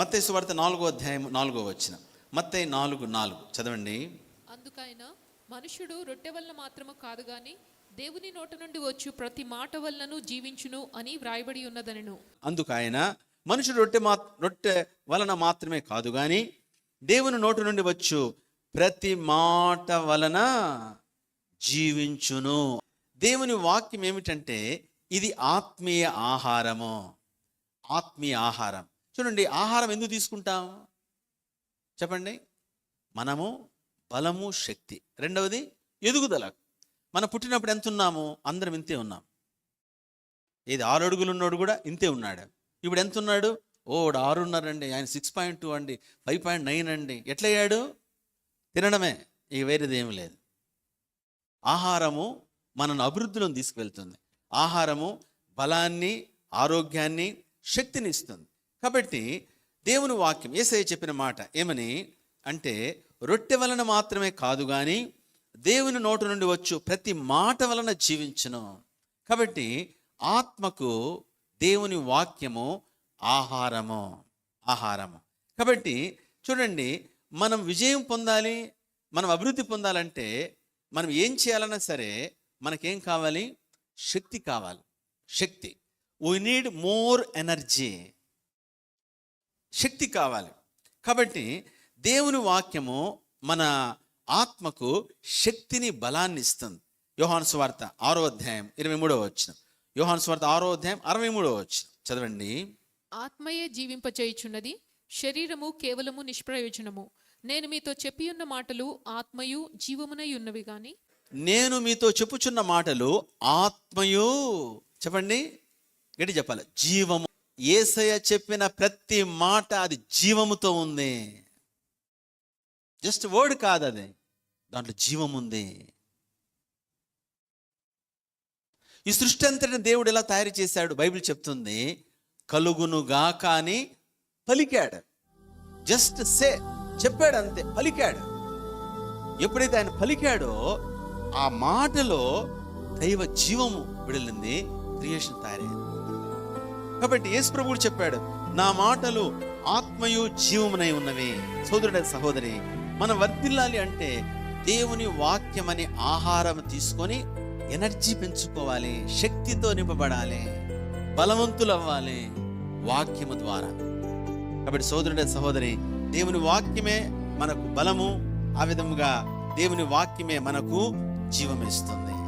మత్తయి సువార్త నాలుగో అధ్యాయం నాలుగో వచ్చిన. మత్తయి నాలుగు నాలుగు. చదవండి. అందుకైన మనుషుడు రొట్టె వలన మాత్రము కాదు గాని దేవుని నోట నుండి వచ్చు ప్రతి మాట వలనను జీవించును అని వ్రాయబడి ఉన్నదనను. అందుకు ఆయన మనుషుడు రొట్టె మా రొట్టె వలన మాత్రమే కాదు కానీ దేవుని నోటి నుండి వచ్చు ప్రతి మాట వలన జీవించును. దేవుని వాక్యం ఏమిటంటే ఇది ఆత్మీయ ఆహారము. ఆత్మీయ ఆహారం. చూడండి ఆహారం ఎందుకు తీసుకుంటాం? చెప్పండి. మనము బలము శక్తి. రెండవది ఎదుగుదల. మనం పుట్టినప్పుడు ఎంత ఉన్నాము? అందరం ఇంతే ఉన్నాం. ఏది ఆరు అడుగులు ఉన్నాడు కూడా ఇంతే ఉన్నాడు. ఇప్పుడు ఎంత ఉన్నాడు? ఓ వాడు ఆరు ఆయన సిక్స్ పాయింట్ టూ అండి. ఫైవ్ పాయింట్ నైన్ అండి. ఎట్లయ్యాడు? తినడమే. ఇక వేరేది ఏమి లేదు. ఆహారము మనను అభివృద్ధిలో తీసుకువెళ్తుంది. ఆహారము బలాన్ని ఆరోగ్యాన్ని శక్తిని ఇస్తుంది. కాబట్టి దేవుని వాక్యం ఏసయ్య చెప్పిన మాట ఏమని? అంటే రొట్టె వలన మాత్రమే కాదు కానీ దేవుని నోటు నుండి వచ్చు ప్రతి మాట వలన జీవించను. కాబట్టి ఆత్మకు దేవుని వాక్యము ఆహారము ఆహారము. కాబట్టి చూడండి మనం విజయం పొందాలి మనం అభివృద్ధి పొందాలంటే మనం ఏం చేయాలన్నా సరే మనకేం కావాలి? శక్తి కావాలి. శక్తి. వీ నీడ్ మోర్ ఎనర్జీ శక్తి కావాలి. కాబట్టి దేవుని వాక్యము మన ఆత్మకు శక్తిని బలాన్ని ఇస్తుంది. యోహాను స్వార్త ఆరో అధ్యాయం ఇరవై మూడవ వచ్చిన యోహాను స్వార్త ఆరో అధ్యాయం అరవై మూడవ వచ్చిన చదవండి. ఆత్మయే జీవింపచేయుచున్నది శరీరము కేవలము నిష్ప్రయోజనము. నేను మీతో చెప్పి ఉన్న మాటలు ఆత్మయు జీవమునై ఉన్నవి గాని? నేను మీతో చెప్పుచున్న మాటలు ఆత్మయు చెప్పండి గట్టి చెప్పాలి జీవము. ఏసయ్య చెప్పిన ప్రతి మాట అది జీవముతో ఉంది. జస్ట్ వర్డ్ కాదు అది. దాంట్లో జీవం ఉంది. ఈ సృష్టి అంతటిని దేవుడు ఎలా తయారు చేశాడు? బైబిల్ చెప్తుంది కలుగునుగా కానీ పలికాడు. జస్ట్ సే చెప్పాడు అంతే పలికాడు. ఎప్పుడైతే ఆయన పలికాడో ఆ మాటలో దైవ జీవము విడలింది క్రియేషన్ తయారైంది. కాబట్టి యేసు ప్రభువు చెప్పాడు నా మాటలు ఆత్మయు జీవమునై ఉన్నవి. సోదరుడ సహోదరి మనం వర్దిల్లాలి అంటే దేవుని వాక్యం అనే ఆహారం తీసుకొని ఎనర్జీ పెంచుకోవాలి శక్తితో నింపబడాలి బలవంతులు అవ్వాలి వాక్యము ద్వారా. కాబట్టి సోదరుడ సహోదరి దేవుని వాక్యమే మనకు బలము ఆ విధముగా దేవుని వాక్యమే మనకు జీవమిస్తుంది.